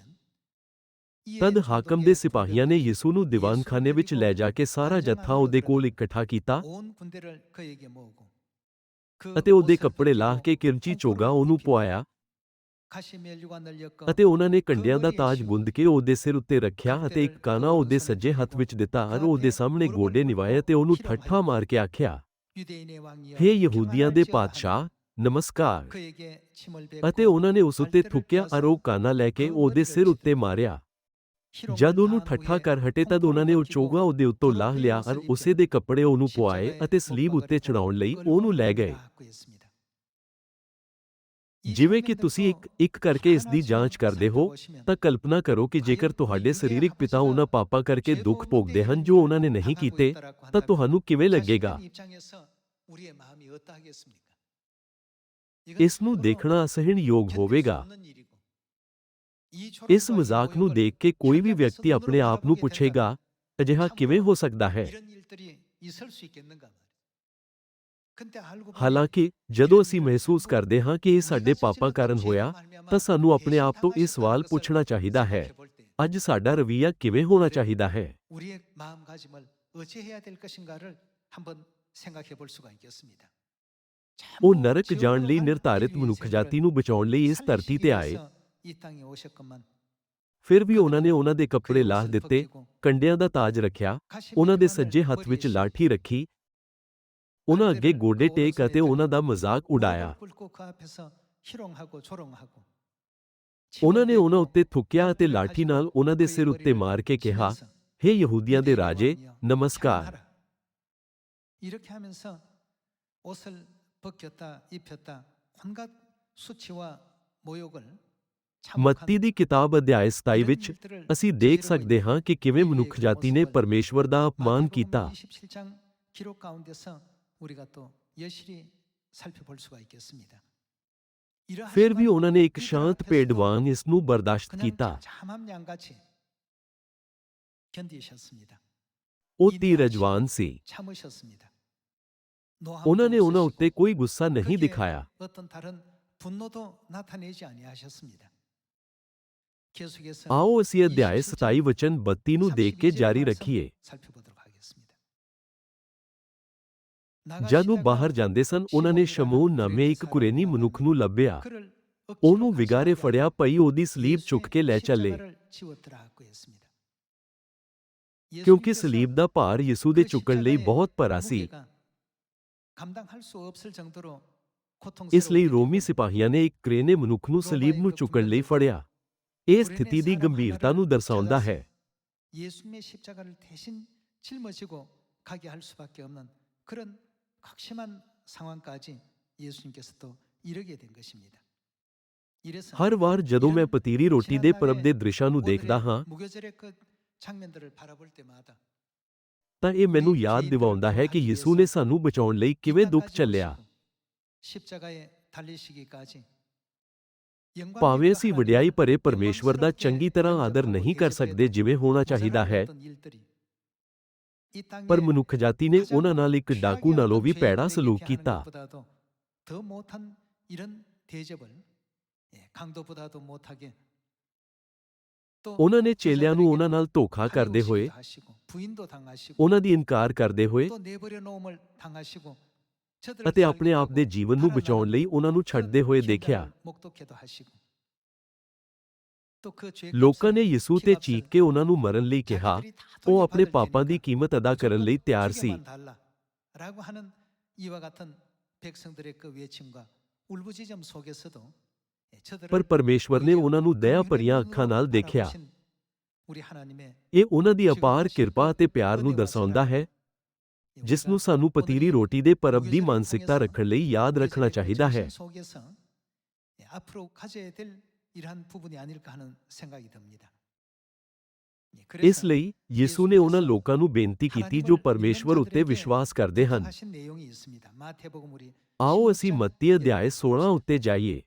ਤਦ ਹਾਕਮ ਦੇ ਸਿਪਾਹੀਆਂ ਨੇ ਯਿਸੂ ਨੂੰ ਦੀਵਾਨਖਾਨੇ ਵਿੱਚ ਲੈ ਜਾ ਕੇ ਸਾਰਾ ਜੱਥਾ ਉਹਦੇ ਕੋਲ ਇਕੱਠਾ ਕੀਤਾ 온 군대를 그에게 모으고 그 ਅਤੇ ਉਹਦੇ 옷을 ਕੱਪੜੇ ਲਾਹ 벗기고 ਕੇ ਕਿਰਚੀ ਚੋਗਾ ਉਹਨੂੰ ਪਵਾਇਆ 가시멜류관을 엮어 ਅਤੇ ਉਹਨਾਂ ਨੇ ਕੰਡਿਆਂ ਦਾ ਤਾਜ ਗੁੰਦ ਕੇ ਉਹਦੇ ਸਿਰ ਉੱਤੇ ਰੱਖਿਆ ਅਤੇ ਇੱਕ ਕਾਨਾ ਉਹਦੇ ਸੱਜੇ ਹੱਥ ਵਿੱਚ ਦਿੱਤਾ ਅਤੇ ਉਹਦੇ ਸਾਹਮਣੇ ਗੋਡੇ ਨਿਵਾਏ ਤੇ ਉਹਨੂੰ ਠੱਠਾ ਮਾਰ ਕੇ ਆਖਿਆ हे ਯਹੂਦੀਆਂ ਦੇ ਪਾਤਸ਼ਾਹ ਨਮਸਕਾਰ ਅਤੇ ਉਹਨਾਂ ਨੇ ਉਸ ਉੱਤੇ ਥੁੱਕਿਆ ਅਰੋਗ ਕਾਨਾ ਲੈ ਕੇ ਉਹਦੇ ਸਿਰ ਉੱਤੇ ਮਾਰਿਆ ਜਦ ਉਹਨੂੰ ਠੱਠਾ ਕਰ ਹਟੇ ਤਦ ਉਹਨਾਂ ਨੇ ਉਹ ਚੋਗਾ ਉਹਦੇ ਉੱਤੋਂ ਲਾਹ ਲਿਆ ਅਰ ਉਸੇ ਦੇ ਕੱਪੜੇ ਉਹਨੂੰ ਪਵਾਏ ਅਤੇ ਸਲੀਬ ਉੱਤੇ ਚੜਾਉਣ ਲਈ ਉਹਨੂੰ ਲੈ ਗਏ ਜਿਵੇਂ ਕਿ ਤੁਸੀਂ ਇੱਕ ਇੱਕ ਕਰਕੇ ਇਸ ਦੀ ਜਾਂਚ ਕਰਦੇ ਹੋ, ਤਾਂ ਕਲਪਨਾ ਕਰੋ ਕਿ ਜੇਕਰ ਤੁਹਾਡੇ ਸਰੀਰਕ ਪਿਤਾ ਉਹਨਾਂ ਪਾਪਾਂ ਕਰਕੇ ਦੁੱਖ ਭੋਗਦੇ ਹਨ ਜੋ ਉਹਨਾਂ ਨੇ ਨਹੀਂ ਕੀਤੇ, ਤਾਂ ਤੁਹਾਨੂੰ ਕਿਵੇਂ ਲੱਗੇਗਾ? ਇਸ ਨੂੰ ਦੇਖਣਾ ਅਸਹਿਣਯੋਗ ਹੋਵੇਗਾ। ਇਸ ਮਜ਼ਾਕ ਨੂੰ ਦੇਖ ਕੇ ਕੋਈ ਵੀ ਵਿਅਕਤੀ ਆਪਣੇ ਆਪ ਨੂੰ ਪੁੱਛੇਗਾ, ਅਜਿਹਾ ਕਿਵੇਂ ਹੋ ਸਕਦਾ ਹੈ? ਹਾਲਾਂਕਿ ਜਦੋਂ ਅਸੀਂ ਮਹਿਸੂਸ ਕਰਦੇ ਹਾਂ ਕਿ ਇਹ ਸਾਡੇ ਪਾਪਾਂ ਕਾਰਨ ਹੋਇਆ ਤਾਂ ਸਾਨੂੰ ਆਪਣੇ ਆਪ ਤੋਂ ਇਹ ਸਵਾਲ ਪੁੱਛਣਾ ਚਾਹੀਦਾ ਹੈ ਅੱਜ ਸਾਡਾ ਰਵਈਆ ਕਿਵੇਂ ਹੋਣਾ ਚਾਹੀਦਾ ਹੈ 우리의 마음가짐을 어찌해야 될 것인가를 한번 생각해 볼 수가 있겠습니다. ਉਹ ਨਰਕ ਜਾਣ ਲਈ ਨਿਰਧਾਰਿਤ ਮਨੁੱਖ ਜਾਤੀ ਨੂੰ ਬਚਾਉਣ ਲਈ ਇਸ ਧਰਤੀ ਤੇ ਆਏ 이 땅에 오셨건만 ਫਿਰ ਵੀ ਉਹਨਾਂ ਨੇ ਉਹਨਾਂ ਦੇ ਕੱਪੜੇ ਲਾਹ ਦਿੱਤੇ ਕੰਡਿਆਂ ਦਾ ਤਾਜ ਰੱਖਿਆ ਉਹਨਾਂ ਦੇ ਸੱਜੇ ਹੱਥ ਵਿੱਚ ਲਾਠੀ ਰੱਖੀ ਉਹਨਾਂ ਅੱਗੇ ਗੋਡੇ ਟੇਕ ਅਤੇ ਉਹਨਾਂ ਦਾ ਮਜ਼ਾਕ ਉਡਾਇਆ ਉਹਨਾਂ ਨੇ ਉਹਨਾਂ ਉੱਤੇ ਥੁੱਕਿਆ ਅਤੇ ਲਾਠੀ ਨਾਲ ਉਹਨਾਂ ਦੇ ਸਿਰ ਉੱਤੇ ਮਾਰ ਕੇ ਕਿਹਾ ਹੇ ਯਹੂਦੀਆਂ ਦੇ ਰਾਜੇ ਨਮਸਕਾਰ 이렇게 하면서 옷을 벗겼다 입혔다 온갖 수치와 모욕을 ਮੱਤੀ ਦੀ ਕਿਤਾਬ ਅਧਿਆਇ 27 ਵਿੱਚ ਅਸੀਂ ਦੇਖ ਸਕਦੇ ਹਾਂ ਕਿ ਕਿਵੇਂ ਮਨੁੱਖ ਜਾਤੀ ਨੇ ਪਰਮੇਸ਼ਵਰ ਦਾ ਅਪਮਾਨ ਕੀਤਾ 우리가 또 여실히 살펴볼 수가 있겠습니다. फिर भी उन्होंने एक शांत पेड़वान इस बर्दाश्त किया उन्होंने उन्होंने कोई गुस्सा नहीं दिखाया आओ इसी अध्याय सताई वचन बत्ती देख के जारी रखिए ਜਦ ਉਹ ਬਾਹਰ ਜਾਂਦੇ ਸਨ ਉਹਨਾਂ ਨੇ ਸ਼ਮੂਨ ਨਾਮੇ ਇੱਕ ਕੁਰੇਨੀ ਮਨੁੱਖ ਨੂੰ ਲੱਭਿਆ ਉਹਨੂੰ ਵਿਗਾਰੇ ਫੜਿਆ ਪਈ ਉਹਦੀ ਸਲੀਬ ਚੁੱਕ ਕੇ ਲੈ ਚੱਲੇ ਕਿਉਂਕਿ ਸਲੀਬ ਦਾ ਭਾਰ ਯਿਸੂ ਦੇ ਚੁੱਕਣ ਲਈ ਬਹੁਤ ਭਰਾ ਸੀ ਇਸ ਲਈ ਰੋਮੀ ਸਿਪਾਹੀਆਂ ਨੇ ਇੱਕ ਕਰੇਨੇ ਮਨੁੱਖ ਨੂੰ ਸਲੀਬ ਨੂੰ ਚੁੱਕਣ ਲਈ ਫੜਿਆ ਇਹ ਸਥਿਤੀ ਦੀ ਗੰਭੀਰਤਾ ਨੂੰ ਦਰਸਾਉਂਦਾ ਹੈ 예수님의 십자가를 대신 짊어지고 가게 할 수밖에 없는 그런 ਹਰ ਵਾਰ ਜਦੋਂ ਮੈਂ ਪਤੀਰੀ ਰੋਟੀ ਦੇ ਪਰਬ ਦੇ ਦ੍ਰਿਸ਼ਾਂ ਨੂੰ ਦੇਖਦਾ ਹਾਂ ਤਾਂ ਇਹ ਮੈਨੂੰ ਯਾਦ ਦਿਵਾਉਂਦਾ ਹੈ ਕਿ ਯਿਸੂ ਨੇ ਸਾਨੂੰ ਬਚਾਉਣ ਲਈ ਕਿਵੇਂ ਦੁੱਖ ਚੱਲਿਆ ਭਾਵੇਂ ਅਸੀਂ ਵਡਿਆਈ ਭਰੇ ਪਰਮੇਸ਼ਵਰ ਦਾ ਚੰਗੀ ਤਰ੍ਹਾਂ ਆਦਰ ਨਹੀਂ ਕਰ ਸਕਦੇ ਜਿਵੇਂ ਹੋਣਾ ਚਾਹੀਦਾ ਹੈ ਪਰ ਮਨੁੱਖ ਜਾਤੀ ਨੇ ਉਹਨਾਂ ਨਾਲ ਇੱਕ ਡਾਕੂ ਨਾਲੋਂ ਵੀ ਭੈੜਾ ਸਲੂਕ ਕੀਤਾ 더 못한 이런 대접을 예, 강도보다도 못하게 또 ਉਹਨਾਂ ਨੇ ਚੇਲਿਆਂ ਨੂੰ ਉਹਨਾਂ ਨਾਲ ਧੋਖਾ ਕਰਦੇ ਹੋਏ 가려우시기도 하시고, 부인도 당하시고 ਉਹਨਾਂ ਦੀ ਇਨਕਾਰ ਕਰਦੇ ਹੋਏ 또 내버려 놓음을 당하시고 ਅਤੇ ਆਪਣੇ ਆਪ ਦੇ ਜੀਵਨ ਨੂੰ ਬਚਾਉਣ ਲਈ ਉਹਨਾਂ ਨੂੰ ਛੱਡਦੇ ਹੋਏ ਦੇਖਿਆ ਲੋਕਾਂ ਨੇ ਯਿਸੂ ਤੇ ਚੀਕ ਕੇ ਉਹਨਾਂ ਨੂੰ ਮਰਨ ਲਈ ਕਿਹਾ 자기들이 다 ਉਹ ਆਪਣੇ 돌려받을 ਪਾਪਾਂ ਦੀ 테니까 ਕੀਮਤ ਅਦਾ ਕਰਨ ਲਈ ਤਿਆਰ ਸੀ 주게만 달라라고 하는 이와 같은 백성들의 그 외침과 울부짖음 속에서도 예, 저들을 ਪਰ ਪਰਮੇਸ਼ਵਰ ਨੇ ਉਹਨਾਂ ਨੂੰ ਦਇਆ 긍휼의 ਭਰੀਆਂ 눈으로 ਅੱਖਾਂ ਨਾਲ ਦੇਖਿਆ 바라보신 우리 하나님의 ਇਹ ਉਹਨਾਂ ਦੀ ਅਪਾਰ ਕਿਰਪਾ ਅਤੇ ਪਿਆਰ ਨੂੰ ਦਰਸਾਉਂਦਾ ਹੈ ਜਿਸ ਨੂੰ ਸਾਨੂੰ ਪਤੀਰੀ ਰੋਟੀ ਦੇ ਪਰਬ ਦੀ ਮਾਨਸਿਕਤਾ ਰੱਖਣ ਲਈ ਯਾਦ ਰੱਖਣਾ ਚਾਹੀਦਾ ਹੈ ਇਸ ਲਈ ਯਿਸੂ ਨੇ ਉਹਨਾਂ ਲੋਕਾਂ ਨੂੰ ਬੇਨਤੀ ਕੀਤੀ ਜੋ ਪਰਮੇਸ਼ਵਰ ਉੱਤੇ ਵਿਸ਼ਵਾਸ ਕਰਦੇ ਹਨ ਆਓ ਅਸੀਂ ਮੱਤੀ ਅਧਿਆਇ 16 ਉੱਤੇ ਜਾਈਏ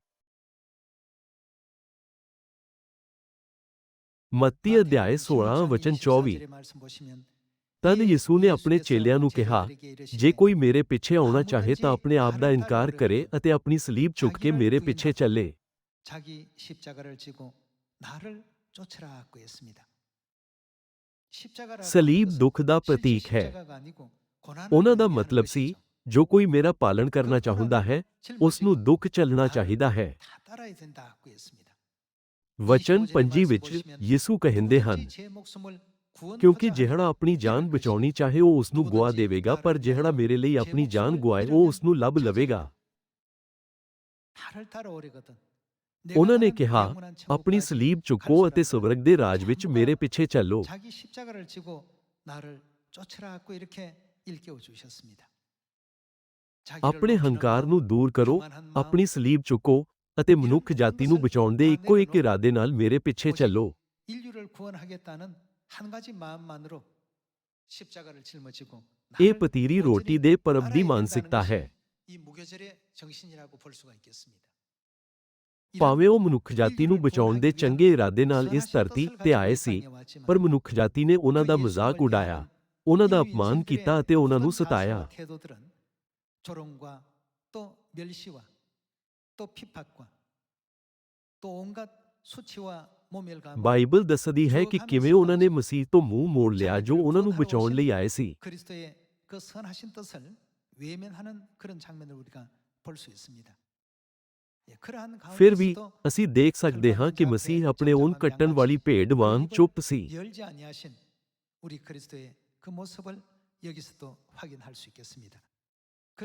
ਮੱਤੀ ਅਧਿਆਇ 16 ਵਚਨ 24 ਤਦ ਯਿਸੂ ਨੇ ਆਪਣੇ ਚੇਲਿਆਂ ਨੂੰ ਕਿਹਾ ਜੇ ਕੋਈ ਮੇਰੇ ਪਿੱਛੇ ਆਉਣਾ ਚਾਹੇ ਤਾਂ ਆਪਣੇ ਆਪ ਦਾ ਇਨਕਾਰ ਕਰੇ ਅਤੇ ਆਪਣੀ ਸਲੀਬ ਚੁੱਕ ਕੇ ਮੇਰੇ ਪਿੱਛੇ ਚੱਲੇ 자기 십자가를 지고 나를 쫓으라고 했습니다. 십자가라고 ਸਲੀਬ 하는 ਦੁੱਖ ਦਾ 것은 ਪ੍ਰਤੀਕ 실제 ਹੈ 십자가가 아니고 고난을 ਉਹਨਾਂ ਦਾ 의미하는 ਮਤਲਬ ਸੀ 것이죠. ਜੋ ਕੋਈ ਮੇਰਾ ਪਾਲਣ ਕਰਨਾ ਚਾਹੁੰਦਾ ਹੈ ਉਸ ਨੂੰ ਦੁੱਖ ਚੱਲਣਾ ਚਾਹੀਦਾ ਹੈ 다 따라야 된다고 했습니다. ਵਚਨ ਪੰਜੀ ਵਿੱਚ ਯਿਸੂ ਕਹਿੰਦੇ ਹਨ 굳이 제 목숨을 구원하자 ਕਿਉਂਕਿ ਜਿਹੜਾ ਆਪਣੀ ਜਾਨ ਬਚਾਉਣੀ ਚਾਹੇ ਉਹ ਉਸ ਨੂੰ ਗੁਆ ਦੇਵੇਗਾ ਪਰ ਜਿਹੜਾ ਮੇਰੇ ਲਈ ਆਪਣੀ ਜਾਨ ਗੁਆਏ ਉਹ ਉਸ ਨੂੰ ਲੱਭ ਲਵੇਗਾ 나를 따라오려거든. ਉਹਨਾਂ ਨੇ 내가 ਕਿਹਾ 가는 영원한 천국까지 ਆਪਣੀ ਸਲੀਬ ਚੁੱਕੋ ਅਤੇ ਸਵਰਗ ਦੇ ਰਾਜ ਵਿੱਚ ਮੇਰੇ ਪਿੱਛੇ ਚੱਲੋ 자기 십자가를 지고 나를 쫓으라고 이렇게 일깨워 주셨습니다. 자기를 ਆਪਣੇ 높이는 ਹੰਕਾਰ 마음, ਨੂੰ ਦੂਰ ਕਰੋ 교만한 마음, ਆਪਣੀ ਸਲੀਬ ਚੁੱਕੋ ਅਤੇ ਮਨੁੱਖ ਜਾਤੀ ਨੂੰ ਬਚਾਉਣ ਦੇ ਇੱਕੋ ਇੱਕ ਇਰਾਦੇ ਨਾਲ ਮੇਰੇ ਪਿੱਛੇ ਚੱਲੋ 인류를 구원하겠다는 한 가지 마음만으로 십자가를 짊어지고 ਇਹ 나를 ਪਤੀਰੀ ਰੋਟੀ ਦੇ ਪਰਬ ਦੀ ਮਾਨਸਿਕਤਾ ਹੈ 이 무교절의 정신이라고 볼 수가 있겠습니다. ਭਾਵੇਂ ਉਹ ਮਨੁੱਖ ਜਾਤੀ ਨੂੰ ਬਚਾਉਣ ਦੇ ਚੰਗੇ ਇਰਾਦੇ ਨਾਲ ਇਸ ਧਰਤੀ ਤੇ ਆਏ ਸੀ ਪਰ ਮਨੁੱਖ ਜਾਤੀ ਨੇ ਉਹਨਾਂ ਦਾ ਮਜ਼ਾਕ ਉਡਾਇਆ ਉਹਨਾਂ ਦਾ ਅਪਮਾਨ ਕੀਤਾ ਅਤੇ ਉਹਨਾਂ ਨੂੰ ਸਤਾਇਆ 태도들은 조롱과 또 멸시와 또 핍박과 또 온갖 수치와 모멸감 ਬਾਈਬਲ ਦੱਸਦੀ ਹੈ ਕਿ ਕਿਵੇਂ ਉਹਨਾਂ ਨੇ ਮਸੀਹ ਤੋਂ ਮੂੰਹ ਮੋੜ ਲਿਆ ਜੋ ਉਹਨਾਂ ਨੂੰ ਬਚਾਉਣ ਲਈ ਆਏ ਸੀ 그리스도의 그 선하신 뜻을 외면하는 그런 장면을 우리가 볼 수 있습니다. ਫਿਰ ਵੀ ਅਸੀਂ ਦੇਖ ਸਕਦੇ ਹਾਂ ਕਿ ਮਸੀਹ ਆਪਣੇ ਉਨ ਕੱਟਣ ਵਾਲੀ ਭੇਡ ਵਾਂਗ ਚੁੱਪ ਸੀ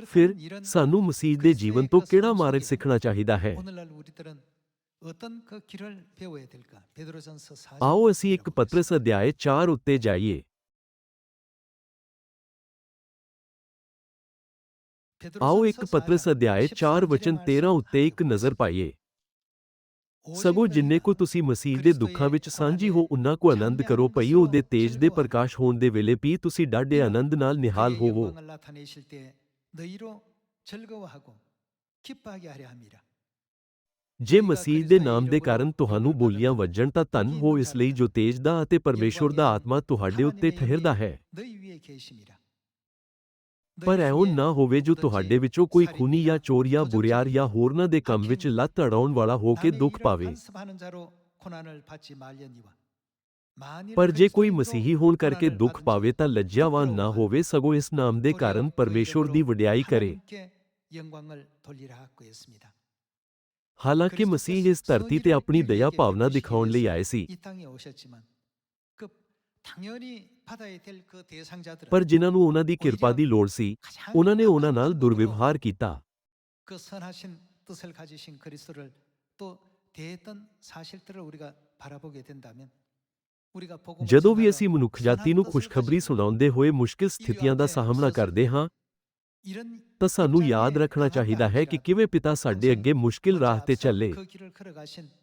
ਫਿਰ ਸਾਨੂੰ ਮਸੀਹ ਦੇ ਜੀਵਨ ਤੋਂ ਕਿਹੜਾ ਮਾਰਗ ਸਿੱਖਣਾ ਚਾਹੀਦਾ ਹੈ ਆਓ ਅਸੀਂ ਇੱਕ ਪਤਰਸ ਅਧਿਆਇ 4 ਉੱਤੇ ਜਾਈਏ ਆਓ ਇੱਕ ਪਤਰਸ ਅਧਿਆਇ 4 ਵਚਨ 13 ਉੱਤੇ ਇੱਕ ਨਜ਼ਰ ਪਾਈਏ ਸਗੋਂ ਜਿੰਨੇ ਕੋ ਤੁਸੀਂ ਮਸੀਹ ਦੇ ਦੁੱਖਾਂ ਵਿੱਚ ਸਾਂਝੀ ਹੋ ਉਨਾਂ ਕੋ ਆਨੰਦ ਕਰੋ ਭਈ ਉਹਦੇ ਤੇਜ ਦੇ ਪ੍ਰਕਾਸ਼ ਹੋਣ ਦੇ ਵੇਲੇ ਵੀ ਤੁਸੀਂ ਡਾਢੇ ਆਨੰਦ ਨਾਲ ਨਿਹਾਲ ਹੋਵੋ ਜੇ ਮਸੀਹ ਦੇ ਨਾਮ ਦੇ ਕਾਰਨ ਤੁਹਾਨੂੰ ਬੋਲੀਆਂ ਵੱਜਣ ਤਾਂ ਧੰਨ ਹੋ ਇਸ ਲਈ ਜੋ ਤੇਜ ਦਾ ਅਤੇ ਪਰਮੇਸ਼ੁਰ ਦਾ ਆਤਮਾ ਤੁਹਾਡੇ ਉੱਤੇ ਠਹਿਰਦਾ ਹੈ ਪਰ ਐਉਂ ਨਾ ਹੋਵੇ ਜੋ ਤੁਹਾਡੇ ਵਿੱਚੋਂ ਕੋਈ ਖੂਨੀ ਜਾਂ ਚੋਰ ਜਾਂ ਬੁਰਿਆਰ ਜਾਂ ਦੇ ਕੰਮ ਵਿੱਚ ਲੱਤ ਅੜਾਉਣ ਵਾਲਾ ਹੋ ਕੇ ਦੁੱਖ ਪਾਵੇ। ਪਰ ਜੇ ਕੋਈ ਮਸੀਹੀ ਹੋਣ ਕਰਕੇ ਦੁੱਖ ਪਾਵੇ ਤਾਂ ਲੱਜਿਆਵਾਨ ਨਾ ਹੋਵੇ ਸਗੋਂ ਇਸ ਨਾਮ ਦੇ ਕਾਰਨ ਪਰਮੇਸ਼ਵਰ ਦੀ ਵਡਿਆਈ ਕਰੇ। ਹਾਲਾਂਕਿ ਮਸੀਹ ਇਸ ਧਰਤੀ ਤੇ ਆਪਣੀ ਦਇਆ ਭਾਵਨਾ ਦਿਖਾਉਣ ਲਈ ਆਏ ਸੀ। ਪਰ ਜਿਨ੍ਹਾਂ ਨੂੰ ਉਹਨਾਂ ਦੀ ਕਿਰਪਾ ਦੀ ਲੋੜ ਸੀ 가장 ਉਹਨਾਂ ਨੇ ਉਹਨਾਂ ਨਾਲ 악한 ਦੁਰਵਿਵਹਾਰ ਕੀਤਾ 그 선하신 뜻을 가지신 그리스도를 또 대했던 사실들을 우리가 바라보게 된다면 우리가 복음을 ਜਦੋਂ ਵੀ 전하러 ਅਸੀਂ ਮਨੁੱਖ ਜਾਤੀ ਨੂੰ 선한 뜻을 ਖੁਸ਼ਖਬਰੀ 가지고 ਸੁਣਾਉਂਦੇ ਹੋਏ ਮੁਸ਼ਕਿਲ ਸਥਿਤੀਆਂ ਦਾ ਸਾਹਮਣਾ ਕਰਦੇ ਹਾਂ 이런 ਤਾਂ ਸਾਨੂੰ ਯਾਦ ਰੱਖਣਾ ਚਾਹੀਦਾ ਹੈ ਕਿ ਕਿਵੇਂ ਪਿਤਾ ਸਾਡੇ ਅੱਗੇ ਮੁਸ਼ਕਿਲ ਰਾਹ ਤੇ ਚੱਲੇ 그 길을 걸어가신 아버지를 생각하고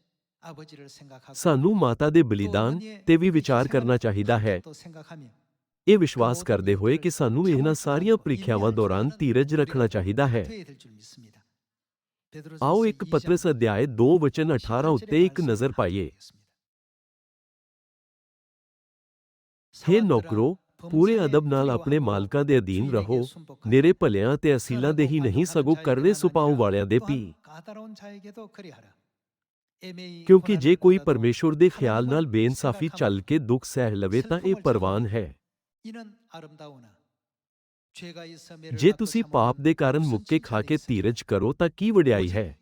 ਸਾਨੂੰ ਮਾਤਾ ਦੇ ਬਲੀਦਾਨ ਤੇ ਵੀ ਵਿਚਾਰ ਕਰਨਾ ਚਾਹੀਦਾ ਹੈ ਇਹ ਵਿਸ਼ਵਾਸ ਕਰਦੇ ਹੋਏ ਕਿ ਸਾਨੂੰ ਇਹਨਾਂ ਸਾਰੀਆਂ ਪ੍ਰੀਖਿਆਵਾਂ ਦੌਰਾਨ ਧੀਰਜ ਰੱਖਣਾ ਚਾਹੀਦਾ ਹੈ ਆਓ ਇੱਕ ਪਤਰਸ ਅਧਿਆਇ 2 ਵਚਨ 18 ਉੱਤੇ ਇੱਕ ਨਜ਼ਰ ਪਾਈਏ हे ਨੌਕਰੋ ਪੂਰੇ ਅਦਬ ਨਾਲ ਆਪਣੇ ਮਾਲਕਾਂ ਦੇ ਅਧੀਨ ਰਹੋ ਨੇਰੇ ਭਲਿਆਂ ਤੇ ਅਸੀਲਾਂ ਦੇ ਹੀ ਨਹੀਂ ਸਗੋਂ ਕਰਨੇ ਸੁਪਾਉ ਵਾਲਿਆਂ ਦੇ ਵੀ ਕਿਉਂਕਿ ਜੇ ਕੋਈ ਪਰਮੇਸ਼ਵਰ ਦੇ ਖਿਆਲ ਨਾਲ ਬੇਇਨਸਾਫੀ ਚੱਲ ਕੇ ਦੁੱਖ ਸਹਿ ਲਵੇ ਤਾਂ ਇਹ ਪਰਵਾਨ ਹੈ। ਜੇ ਤੁਸੀਂ ਪਾਪ ਦੇ ਕਾਰਨ ਮੁੱਕੇ ਖਾ ਕੇ ਧੀਰਜ ਕਰੋ ਤਾਂ ਕੀ ਵਡਿਆਈ ਹੈ?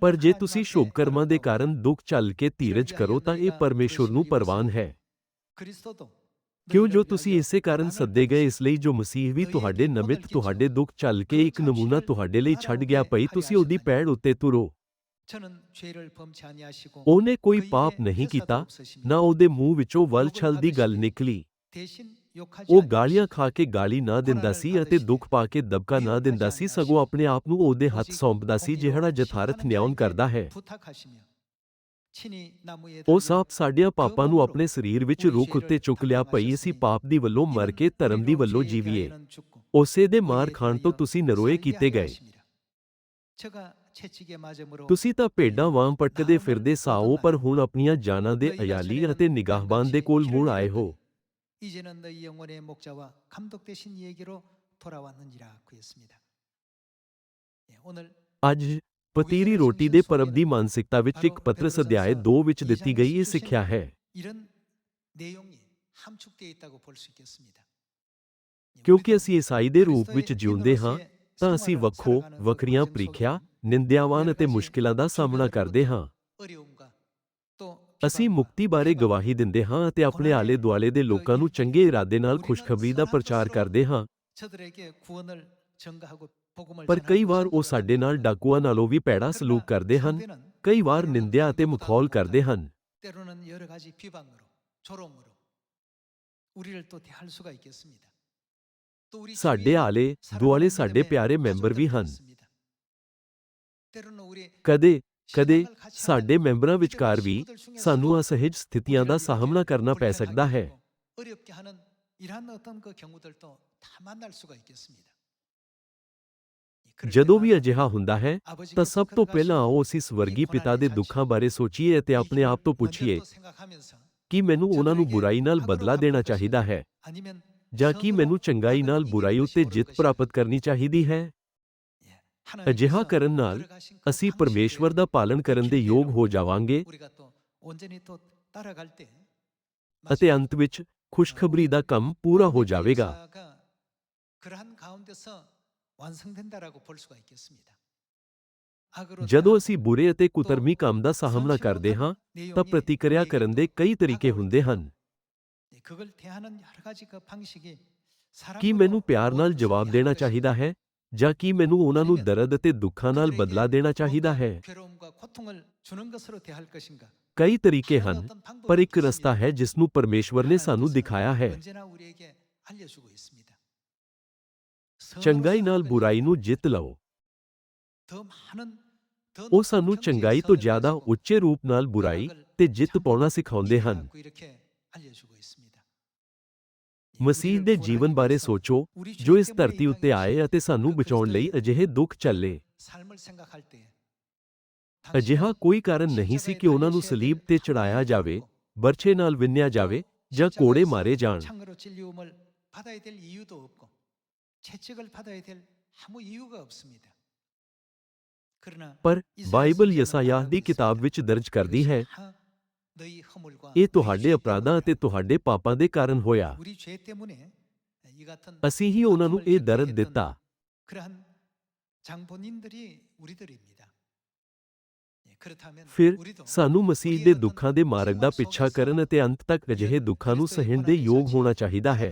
ਪਰ ਜੇ ਤੁਸੀਂ ਸ਼ੁਭ ਕਰਮਾਂ ਦੇ ਕਾਰਨ ਦੁੱਖ ਚੱਲ ਕੇ ਧੀਰਜ ਕਰੋ ਤਾਂ ਇਹ ਪਰਮੇਸ਼ਵਰ ਨੂੰ ਪਰਵਾਨ ਹੈ। ਕਿਉਂ ਜੋ ਤੁਸੀਂ ਇਸੇ ਕਾਰਨ ਸੱਦੇ ਗਏ ਇਸ ਲਈ ਜੋ ਮਸੀਹ ਵੀ ਤੁਹਾਡੇ ਨਮਿਤ ਤੁਹਾਡੇ ਦੁੱਖ ਚੱਲ ਕੇ ਇੱਕ ਨਮੂਨਾ ਤੁਹਾਡੇ ਲਈ ਛੱਡ ਗਿਆ ਪਈ ਤੁਸੀਂ ਉਹਦੀ ਪੈੜ ਉੱਤੇ ਤੁਰੋ ਉਹਨੇ ਕੋਈ ਪਾਪ ਨਹੀਂ ਕੀਤਾ ਨਾ ਉਹਦੇ ਮੂੰਹ ਵਿੱਚੋਂ ਵਲ ਛਲ ਦੀ ਗੱਲ ਨਿਕਲੀ ਉਹ ਗਾਲੀਆਂ ਖਾ ਕੇ ਗਾਲੀ ਨਾ ਦਿੰਦਾ ਸੀ ਅਤੇ ਦੁੱਖ ਪਾ ਕੇ ਦਬਕਾ ਨਾ ਦਿੰਦਾ ਸੀ ਸਗੋਂ ਆਪਣੇ ਆਪ ਨੂੰ ਉਹਦੇ ਹੱਥ ਸੌਂਪਦਾ ਸੀ ਜਿਹੜਾ ਜਥਾਰਥ ਨਿਆਉਣ ਕਰਦਾ ਹੈ ਉਹ ਸਾਪ ਸਾਡਿਆਂ ਪਾਪਾਂ ਨੂੰ ਆਪਣੇ ਸਰੀਰ ਵਿੱਚ ਰੁੱਖ ਉੱਤੇ ਚੁੱਕ ਲਿਆ ਪਈ ਅਸੀਂ ਪਾਪ ਦੀ ਵੱਲੋਂ ਮਰ ਕੇ ਧਰਮ ਦੀ ਵੱਲੋਂ ਜੀਵੀਏ ਉਸੇ ਦੇ ਮਾਰ ਖਾਣ ਤੋਂ ਤੁਸੀਂ ਨਰੋਏ ਕੀਤੇ ਗਏ ਤੁਸੀਂ ਤਾਂ ਭੇਡਾਂ ਵਾਂਗ ਪਟਕਦੇ ਫਿਰਦੇ ਸਾਓ ਪਰ ਹੁਣ ਆਪਣੀਆਂ ਜਾਨਾਂ ਦੇ ਅਯਾਲੀ ਅਤੇ ਨਿਗਾਹਬਾਨ ਦੇ ਕੋਲ ਮੁੜ ਆਏ ਹੋ 이제는 너희 영혼의 목자와 감독 되신 얘기로 돌아왔느니라 그랬습니다. 예, 오늘 ਅੱਜ ਪਤੀਰੀ ਰੋਟੀ ਦੇ ਪਰਬ ਦੀ ਮਾਨਸਿਕਤਾ ਵਿੱਚ ਇੱਕ ਪਤਰਸ ਅਧਿਆਇ 2 ਵਿੱਚ ਦਿੱਤੀ ਗਈ ਇਹ ਸਿੱਖਿਆ ਹੈ। ਕਿਉਂਕਿ ਅਸੀਂ ਈਸਾਈ ਦੇ ਰੂਪ ਵਿੱਚ ਜਿਉਂਦੇ ਹਾਂ, ਤਾਂ ਅਸੀਂ ਵੱਖੋ ਵੱਖਰੀਆਂ ਪ੍ਰੀਖਿਆ, ਨਿੰਦਿਆਵਾਨ ਅਤੇ ਮੁਸ਼ਕਿਲਾਂ ਦਾ ਸਾਹਮਣਾ ਕਰਦੇ ਹਾਂ। ਅਸੀਂ ਮੁਕਤੀ ਬਾਰੇ ਗਵਾਹੀ ਦਿੰਦੇ ਹਾਂ ਅਤੇ ਆਪਣੇ ਆਲੇ ਦੁਆਲੇ ਦੇ ਲੋਕਾਂ ਨੂੰ ਚੰਗੇ ਇਰਾਦੇ ਨਾਲ ਖੁਸ਼ਖਬਰੀ ਦਾ ਪ੍ਰਚਾਰ ਕਰਦੇ ਹਾਂ। 저들에게 구원을 전가하고 복음을 ਪਰ 전하는 ਕਈ ਵਾਰ ਉਹ 것으로 ਸਾਡੇ ਨਾਲ ਡਾਕੂਆਂ ਨਾਲੋਂ ਵੀ ਪੈੜਾ ਸਲੂਕ 그러나 ਕਰਦੇ ਹਨ 상대는 ਕਈ ਵਾਰ ਨਿੰਦਿਆ ਅਤੇ ਮਖੌਲ ਕਰਦੇ ਹਨ 때로는 여러 가지 비방으로 조롱으로 우리를 또 대할 수가 있겠습니다. 또 우리 ਸਾਡੇ 주위에 ਆਲੇ 사랑하는 ਦੁਆਲੇ ਸਾਡੇ 믿음의 ਪਿਆਰੇ ਮੈਂਬਰ ਵੀ 가족들도 ਹਨ 있습니다. 때로는 우리 ਕਦੇ ਕਦੇ 신앙을 같이 ਸਾਡੇ 하는 ਮੈਂਬਰਾਂ 믿음의 ਵਿਚਕਾਰ ਵੀ 친구들 중에서도 ਸਾਨੂੰ ਅਸਹਿਜ ਸਥਿਤੀਆਂ ਦਾ 우리를 ਸਾਹਮਣਾ 이렇게 ਕਰਨਾ ਪੈ 불편하게 ਸਕਦਾ ਹੈ 하고 어렵게 하는 이러한 어떤 그 경우들도 다 만날 수가 있겠습니다. ਜਦੋਂ ਵੀ ਅਜਿਹਾ ਹੁੰਦਾ ਹੈ ਤਾਂ ਸਭ ਤੋਂ ਪਹਿਲਾਂ ਆਓ ਅਸੀਂ ਸਵਰਗੀ ਪਿਤਾ ਦੇ ਦੁੱਖਾਂ ਬਾਰੇ ਸੋਚੀਏ ਅਤੇ ਆਪਣੇ ਆਪ ਤੋਂ ਪੁੱਛੀਏ ਕਿ ਮੈਨੂੰ ਉਹਨਾਂ ਨੂੰ ਬੁਰਾਈ ਨਾਲ ਬਦਲਾ ਦੇਣਾ ਚਾਹੀਦਾ ਹੈ ਜਾਂ ਕਿ ਮੈਨੂੰ ਚੰਗਾਈ ਨਾਲ ਬੁਰਾਈ ਉੱਤੇ ਜਿੱਤ ਪ੍ਰਾਪਤ ਕਰਨੀ ਚਾਹੀਦੀ ਹੈ? ਅਜਿਹਾ ਕਰਨ ਨਾਲ ਅਸੀਂ ਪਰਮੇਸ਼ਵਰ ਦਾ ਪਾਲਣ ਕਰਨ ਦੇ ਯੋਗ ਹੋ ਜਾਵਾਂਗੇ। ਅਤੇ ਅੰਤ ਵਿੱਚ ਖੁਸ਼ਖਬਰੀ ਦਾ ਕੰਮ ਪੂਰਾ ਹੋ ਜਾਵੇਗਾ। ਜਦੋਂ ਅਸੀਂ ਬੁਰੇ ਅਤੇ ਕੁਤਰਮੀ ਕੰਮ ਦਾ ਸਾਹਮਣਾ ਕਰਦੇ ਹਾਂ ਤਾਂ ਪ੍ਰਤੀਕਿਰਿਆ ਕਰਨ ਦੇ ਕਈ ਤਰੀਕੇ ਹੁੰਦੇ ਹਨ। ਕੀ ਮੈਨੂੰ ਪਿਆਰ ਨਾਲ ਜਵਾਬ ਦੇਣਾ ਚਾਹੀਦਾ ਹੈ? ਜਾਂ ਕੀ ਮੈਨੂੰ ਉਹਨਾਂ ਨੂੰ ਦਰਦ ਅਤੇ ਦੁੱਖਾਂ ਨਾਲ ਬਦਲਾ ਦੇਣਾ ਚਾਹੀਦਾ ਹੈ? ਕਈ ਤਰੀਕੇ ਹਨ ਪਰ ਇੱਕ ਰਸਤਾ ਹੈ ਜਿਸ ਨੂੰ ਪਰਮੇਸ਼ਵਰ ਨੇ ਸਾਨੂੰ ਦਿਖਾਇਆ ਹੈ। ਚੰਗਾਈ ਨਾਲ ਬੁਰਾਈ ਨੂੰ ਜਿੱਤ ਲਓ ਉਹ ਸਾਨੂੰ ਚੰਗਾਈ ਤੋਂ ਜ਼ਿਆਦਾ ਉੱਚੇ ਰੂਪ ਨਾਲ ਬੁਰਾਈ ਤੇ ਜਿੱਤ ਪਾਉਣਾ ਸਿਖਾਉਂਦੇ ਹਨ। ਮਸੀਹ ਦੇ ਜੀਵਨ ਬਾਰੇ ਸੋਚੋ, ਜੋ ਇਸ ਧਰਤੀ ਉੱਤੇ ਆਏ ਅਤੇ ਸਾਨੂੰ ਬਚਾਉਣ ਲਈ ਅਜਿਹੇ ਦੁੱਖ ਚੱਲੇ ਅਜਿਹਾ ਕੋਈ ਕਾਰਨ ਨਹੀਂ ਸੀ ਕਿ ਉਹਨਾਂ ਨੂੰ ਸਲੀਬ ਤੇ ਚੜਾਇਆ ਜਾਵੇ ਬਰਛੇ ਨਾਲ ਵਿੰਨਿਆ ਜਾਵੇ ਜਾਂ ਕੋੜੇ ਮਾਰੇ ਜਾਣ। ਪਰ ਬਾਈਬਲ ਯਸਾਯਾਹ ਦੀ ਕਿਤਾਬ ਵਿੱਚ ਦਰਜ ਕਰਦੀ ਹੈ ਇਹ ਤੁਹਾਡੇ ਅਪਰਾਧਾਂ ਅਤੇ ਤੁਹਾਡੇ ਪਾਪਾਂ ਦੇ ਕਾਰਨ ਹੋਇਆ ਅਸੀਂ ਹੀ ਉਹਨਾਂ ਨੂੰ ਇਹ ਦਰਦ ਦਿੱਤਾ ਫਿਰ ਸਾਨੂੰ ਮਸੀਹ ਦੇ ਦੁੱਖਾਂ ਦੇ ਮਾਰਗ ਦਾ ਪਿੱਛਾ ਕਰਨ ਅਤੇ ਅੰਤ ਤੱਕ ਅਜਿਹੇ ਦੁੱਖਾਂ ਨੂੰ ਸਹਿਣ ਦੇ ਯੋਗ ਹੋਣਾ ਚਾਹੀਦਾ ਹੈ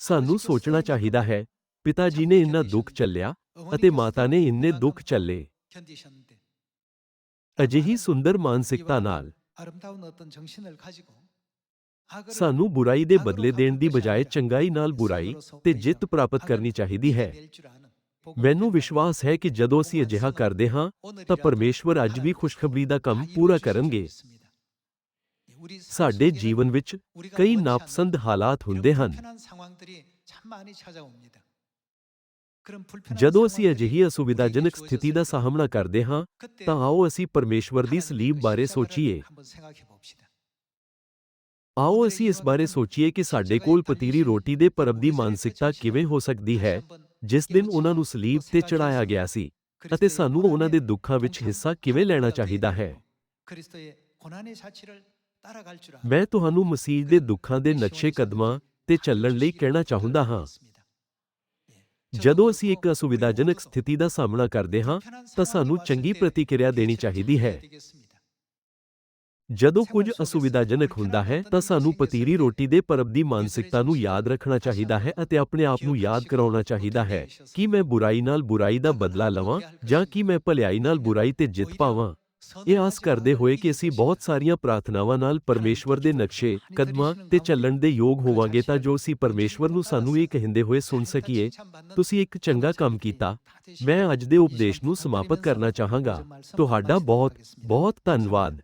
ਸਾਨੂੰ ਸੋਚਣਾ ਚਾਹੀਦਾ ਹੈ ਪਿਤਾ ਜੀ ਨੇ ਇੰਨਾ ਦੁੱਖ ਚੱਲਿਆ ਅਤੇ ਮਾਤਾ ਨੇ ਇੰਨੇ ਦੁੱਖ ਚੱਲੇ ਅਜਿਹੀ ਸੁੰਦਰ ਮਾਨਸਿਕਤਾ ਨਾਲ ਸਾਨੂੰ ਬੁਰਾਈ ਦੇ ਬਦਲੇ ਦੇਣ ਦੀ ਬਜਾਏ ਚੰਗਾਈ ਨਾਲ ਬੁਰਾਈ ਤੇ ਜਿੱਤ ਪ੍ਰਾਪਤ ਕਰਨੀ ਚਾਹੀਦੀ ਹੈ ਮੈਨੂੰ ਵਿਸ਼ਵਾਸ ਹੈ ਕਿ ਜਦੋਂ ਅਸੀਂ ਅਜਿਹਾ ਕਰਦੇ ਹਾਂ ਤਾਂ ਪਰਮੇਸ਼ਵਰ ਅੱਜ ਵੀ ਖੁਸ਼ਖਬਰੀ ਦਾ ਕੰਮ ਪੂਰਾ ਕਰਨਗੇ ਸਾਡੇ ਜੀਵਨ ਵਿੱਚ ਕਈ ਨਾਪਸੰਦ ਹਾਲਾਤ ਹੁੰਦੇ ਹਨ। ਜਦੋਂ ਅਸੀਂ ਅਜਿਹੀ ਅਸੁਵਿਧਾਜਨਕ ਸਥਿਤੀ ਦਾ ਸਾਹਮਣਾ ਕਰਦੇ ਹਾਂ ਤਾਂ ਆਓ ਅਸੀਂ ਪਰਮੇਸ਼ਵਰ ਦੀ ਸਲੀਬ ਬਾਰੇ ਸੋਚੀਏ। ਆਓ ਅਸੀਂ ਇਸ ਬਾਰੇ ਸੋਚੀਏ ਕਿ ਸਾਡੇ ਕੋਲ ਪਤੀਰੀ ਰੋਟੀ ਦੇ ਪਰਬ ਦੀ ਮਾਨਸਿਕਤਾ ਕਿਵੇਂ ਹੋ ਸਕਦੀ ਹੈ? ਜਿਸ ਦਿਨ ਉਹਨਾਂ ਨੂੰ ਸਲੀਬ ਤੇ ਚੜਾਇਆ ਗਿਆ ਸੀ ਅਤੇ ਸਾਨੂੰ ਉਹਨਾਂ ਦੇ ਦੁੱਖਾਂ ਵਿੱਚ ਹਿੱਸਾ ਕਿਵੇਂ ਲੈਣਾ ਚਾਹੀਦਾ ਹੈ? ਮੈਂ ਤੁਹਾਨੂੰ ਮਸੀਹ ਦੇ ਦੁੱਖਾਂ ਦੇ ਨਕਸ਼ੇ ਕਦਮਾਂ ਤੇ ਚੱਲਣ ਲਈ ਕਹਿਣਾ ਚਾਹੁੰਦਾ ਹਾਂ। ਜਦੋਂ ਅਸੀਂ ਇੱਕ ਅਸੁਵਿਧਾਜਨਕ ਸਥਿਤੀ ਦਾ ਸਾਹਮਣਾ ਕਰਦੇ ਹਾਂ ਤਾਂ ਸਾਨੂੰ ਚੰਗੀ ਪ੍ਰਤੀਕਿਰਿਆ ਦੇਣੀ ਚਾਹੀਦੀ ਹੈ। ਜਦੋਂ ਕੁਝ ਅਸੁਵਿਧਾਜਨਕ ਹੁੰਦਾ ਹੈ ਤਾਂ ਸਾਨੂੰ ਪਤੀਰੀ ਰੋਟੀ ਦੇ ਪਰਬ ਦੀ ਮਾਨਸਿਕਤਾ ਨੂੰ ਯਾਦ ਰੱਖਣਾ ਚਾਹੀਦਾ ਹੈ ਅਤੇ ਆਪਣੇ ਆਪ ਨੂੰ ਯਾਦ ਕਰਾਉਣਾ ਚਾਹੀਦਾ ਹੈ ਕਿ ਮੈਂ ਬੁਰਾਈ ਨਾਲ ਬੁਰਾਈ ਦਾ ਬਦਲਾ ਲਵਾਂ ਜਾਂ ਕਿ ਮੈਂ ਭਲਾਈ ਨਾਲ ਬੁਰਾਈ ਤੇ ਜਿੱਤ ਪਾਵਾਂ। ਇਹ ਆਸ ਕਰਦੇ ਹੋਏ ਕਿ ਅਸੀਂ ਬਹੁਤ ਸਾਰੀਆਂ ਪ੍ਰਾਰਥਨਾਵਾਂ ਨਾਲ ਪਰਮੇਸ਼ਵਰ ਦੇ ਨਕਸ਼ੇ, ਕਦਮਾਂ ਤੇ ਚੱਲਣ ਦੇ ਯੋਗ ਹੋਵਾਂਗੇ ਤਾਂ ਜੋ ਅਸੀਂ ਪਰਮੇਸ਼ਵਰ ਨੂੰ ਸਾਨੂੰ ਇਹ ਕਹਿੰਦੇ ਹੋਏ ਸੁਣ ਸਕੀਏ, ਤੁਸੀਂ ਇੱਕ ਚੰਗਾ ਕੰਮ ਕੀਤਾ। ਮੈਂ ਅੱਜ ਦੇ ਉਪਦੇਸ਼ ਨੂੰ ਸਮਾਪਤ ਕਰਨਾ ਚਾਹਾਂਗਾ। ਤੁਹਾਡਾ ਬਹੁਤ ਬਹੁਤ ਧੰਨਵਾਦ।